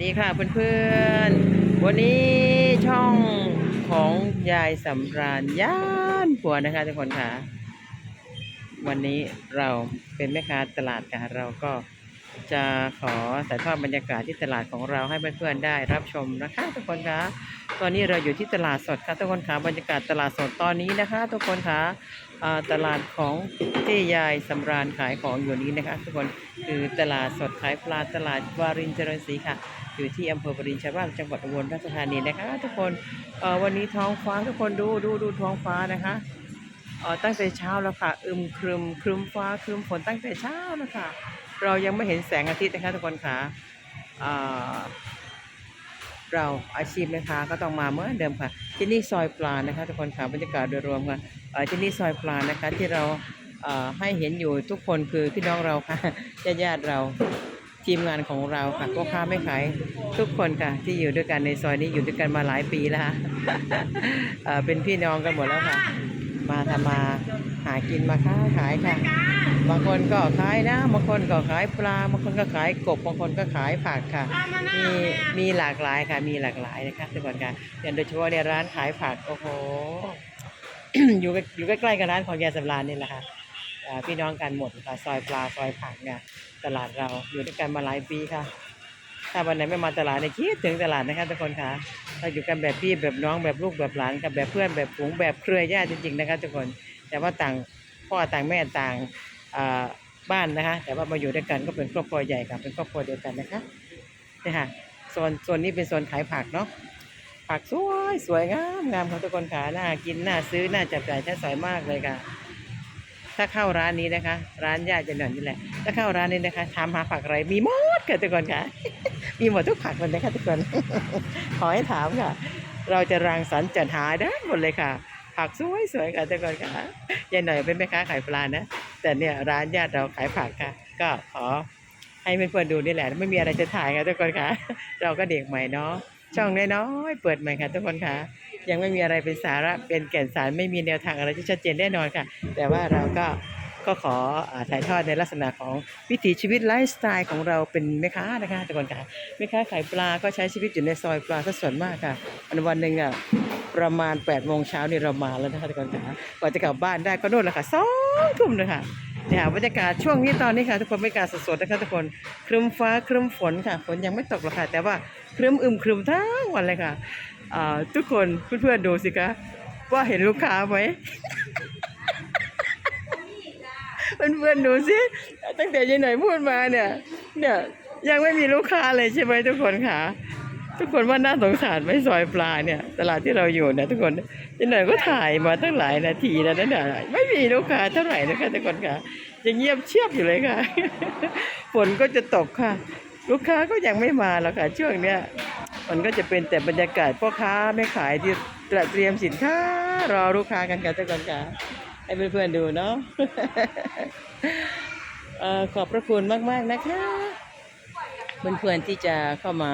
ดีค่ะเพื่อนๆ วันนี้ช่องของยายสำราญย่านผัวนะคะทุกคนค่ะ วันนี้เราเป็นแม่ค้าตลาดค่ะเราก็ จะขอถ่ายทอดบรรยากาศที่ตลาดของเราให้เพื่อนๆได้รับชมนะคะทุกคนคะตอนนี้เราอยู่ที่ตลาดสดค่ะทุกคนคะบรรยากาศตลาดสดตอนนี้นะคะ ทุกคนคะตลาดของที่ยายสำราญขายของอยู่นี้นะคะ ทุกคนคือตลาดสดขายปลาตลาดวารินเจริญศรีค่ะอยู่ที่อำเภอปริญชาวบ้านจังหวัดอุบลราชธานีนะคะ ทุกคนวันนี้ท้องฟ้าทุกคนดูดูดูท้องฟ้านะคะตั้งแต่เช้าแล้วค่ะอึมครึมครึมฟ้าครึมฝนตั้งแต่เช้าแล้วค่ะ เรายังไม่เห็นแสงอาทิตย์นะคะทุกคนคะเอ่อเราอาชีพนะคะก็ต้องมาเหมือนเดิมค่ะ ที่นี่ซอยปลานะคะทุกคนค่ะบรรยากาศโดยรวมค่ะที่นี่ซอยปลานะคะที่เราให้เห็นอยู่ทุกคนคือพี่น้องเราค่ะญาติญาติเราทีมงานของเราค่ะก็ค้าไม่ขายทุกคนค่ะ ที่อยู่ด้วยกันในซอยนี้อยู่ด้วยกันมาหลายปีแล้วค่ะเป็นพี่น้องกันหมดแล้วค่ะ มาทำมาหากินมาค้าขายค่ะ บางคนก็ขายนะบางคนก็ขายปลาบางคนก็ขายกบบางคนก็ขายผักค่ะ มีมีหลากหลายค่ะ มีหลากหลายนะคะทุกคนค่ะอย่างโดยเฉพาะในร้านขายผักโอ้โหอยู่ก็อยู่ใกล้ๆกับร้านของยายสำรานนี่แหละค่ะพี่น้องกันหมดค่ะซอยปลาซอยผักเนี่ยตลาดเราอยู่ด้วยกันมาหลายปีค่ะ ถ้าวันไหนไม่มาตลาดเนี่ยคิดถึงตลาดนะคะทุกคนค่ะ เราอยู่กันแบบพี่แบบน้องแบบลูกแบบหลานกับแบบเพื่อนแบบฝูงแบบเครือญาติจริงๆนะคะทุกคน แต่ว่าต่างพ่อต่างแม่ต่างบ้านนะคะ แต่ว่ามาอยู่ด้วยกันก็เป็นครอบครัวใหญ่ค่ะเป็นครอบครัวเดียวกันนะคะนี่ค่ะโซนโซนนี้เป็นโซนขายผักเนาะผักสวยสวยงามงามค่ะทุกคนค่ะน่ากินน่าซื้อน่าจับจ่ายใช้สอยมากเลยค่ะ ถ้าเข้าร้านนี้นะคะ ร้านญาติจะหน่อยนี่แหละ ถ้าเข้าร้านนี้นะคะถามหาผักอะไรมีหมดค่ะทุกคนค่ะ มีหมดทุกผักเลยนะคะทุกคน ขอให้ถามค่ะ เราจะรังสรรค์จัดหาได้หมดเลยค่ะ ผักสวยสวยๆค่ะทุกคนค่ะยายหน่อยเป็นแม่ค้าขายปลานะ แต่เนี่ยร้านญาติเราขายผักค่ะ ก็ขอให้เพื่อนๆดูนี่แหละ ไม่มีอะไรจะถ่ายค่ะทุกคนค่ะ เราก็เด็กใหม่เนาะ ช่องน้อยๆเปิดใหม่ค่ะทุกคนค่ะ ยังไม่มีอะไรเป็นสาระเป็นแก่นสารไม่มีแนวทางอะไรที่ชัดเจนแน่นอนค่ะ แต่ว่าเราก็ก็ขออถ่ายทอดในลักษณะของวิถีชีวิตไลฟ์สไตล์ของเราเป็นแม่ค้านะคะทุกคนค่ะแม่ค้าขายปลาก็ใช้ชีวิตอยู่ในซอยปลาซะส่วนมากค่ะวันวันหนึ่งอะประมาณ8ปดโมงเช้านี่เรามาแล้วนะคะทุกคนค่ะกว่าจะกลับบ้านได้ก็โน่นแหละค่ะสองทุ่มเลยค่ะ เนี่ยบรรยากาศช่วงนี้ตอนนี้ค่ะ ทุกคนบรรยากาศสดๆนะคะทุกคนครึ้มฟ้าครึ้มฝนค่ะฝนยังไม่ตกหรอกค่ะ แต่ว่าครึ้มอึมครึ้มทั้งวันเลยค่ะทุกคนเพื่อนๆดูสิคะว่าเห็นลูกค้าไหมเพื่อนๆดูสิตั้งแต่ยัยไหนพูดมาเนี่ยเนี่ยยังไม่มีลูกค้าเลยใช่ไหมทุกคนค่ะ ทุกคนว่าน่าสงสารไหมซอยปลาเนี่ย ตลาดที่เราอยู่เนี่ยทุกคนยัยไหนก็ถ่ายมาตั้งหลายนาทีแล้วนั่นน่ะไม่มีลูกค้าเท่าไหร่นะคะทุกคนค่ะยังเงียบเชียบอยู่เลยค่ะฝนก็จะตกค่ะ ลูกค้าก็ยังไม่มาแล้วค่ะช่วงเนี้ยมันก็จะเป็นแต่บรรยากาศพ่อค้าแม่ขายที่เตรียมสินค้ารอลูกค้ากันค่ะทุกคนค่ะให้เพื่อนๆดูเนาะขอบพระคุณมากๆนะคะเพื่อนๆที่จะเข้ามา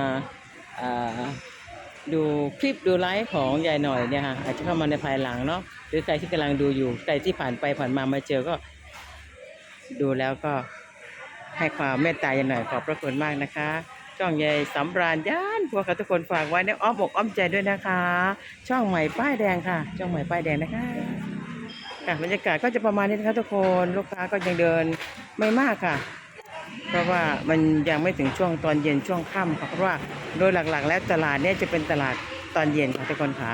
ดูคลิปดูไลฟ์ของยายหน่อยเนี่ยค่ะอาจจะเข้ามาในภายหลังเนาะหรือใครที่กำลังดูอยู่ใครที่ผ่านไปผ่านมามาเจอก็ ดูแล้วก็ให้ความเมตตายายหน่อยขอบพระคุณมากนะคะช่องใหญ่สำราญย่านพวกเขาทุกคนฝากไว้ในอ้อมอกอ้อมใจด้วยนะคะ ช่องใหม่ป้ายแดงค่ะ ช่องใหม่ป้ายแดงนะคะค่ะบรรยากาศก็จะประมาณนี้นะคะทุกคนลูกค้าก็ยังเดินไม่มากค่ะ เพราะว่ามันยังไม่ถึงช่วงตอนเย็นช่วงค่ำค่ะเพราะว่าโดยหลักๆ แล้วตลาดเนี่ยจะเป็นตลาดตอนเย็นค่ะทุกคนค่ะ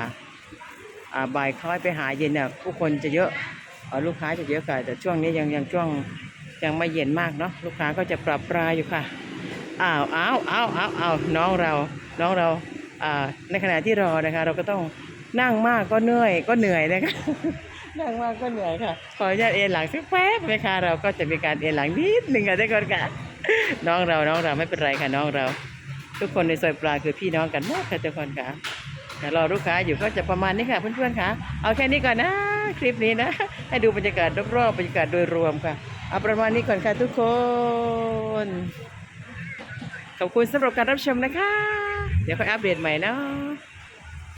บ่ายคล้อยไปหาเย็นเนี่ยผู้คนจะเยอะลูกค้าจะเยอะค่ะแต่ช่วงนี้ยังยังช่วงยังไม่เย็นมากเนาะลูกค้าก็จะปรับปรายอยู่ค่ะอ้าวอ้าวอ้าวอ้าวอ้าวน้องเราน้องเราในขณะที่รอนะคะ เราก็ต้องนั่งมากก็เหนื่อยก็เหนื่อยนะคะ นั่งมากก็เหนื่อยค่ะ ขออนุญาตเอนหลังสักแป๊บนะคะเราก็จะมีการเอนหลังนิดหนึ่งค่ะทุกคนค่ะ น้องเราน้องเราไม่เป็นไรค่ะน้องเรา ทุกคนในซอยปลาคือพี่น้องกันหมดค่ะทุกคนค่ะแต่รอลูกค้าอยู่ก็จะประมาณนี้ค่ะเพื่อนๆค่ะ เอาแค่นี้ก่อนนะคลิปนี้นะ ให้ดูบรรยากาศรอบๆบรรยากาศโดยรวมค่ะ เอาประมาณนี้ก่อนค่ะทุกคน ขอบคุณสำหรับการรับชมนะคะ เดี๋ยวค่อยอัปเดตใหม่เนาะ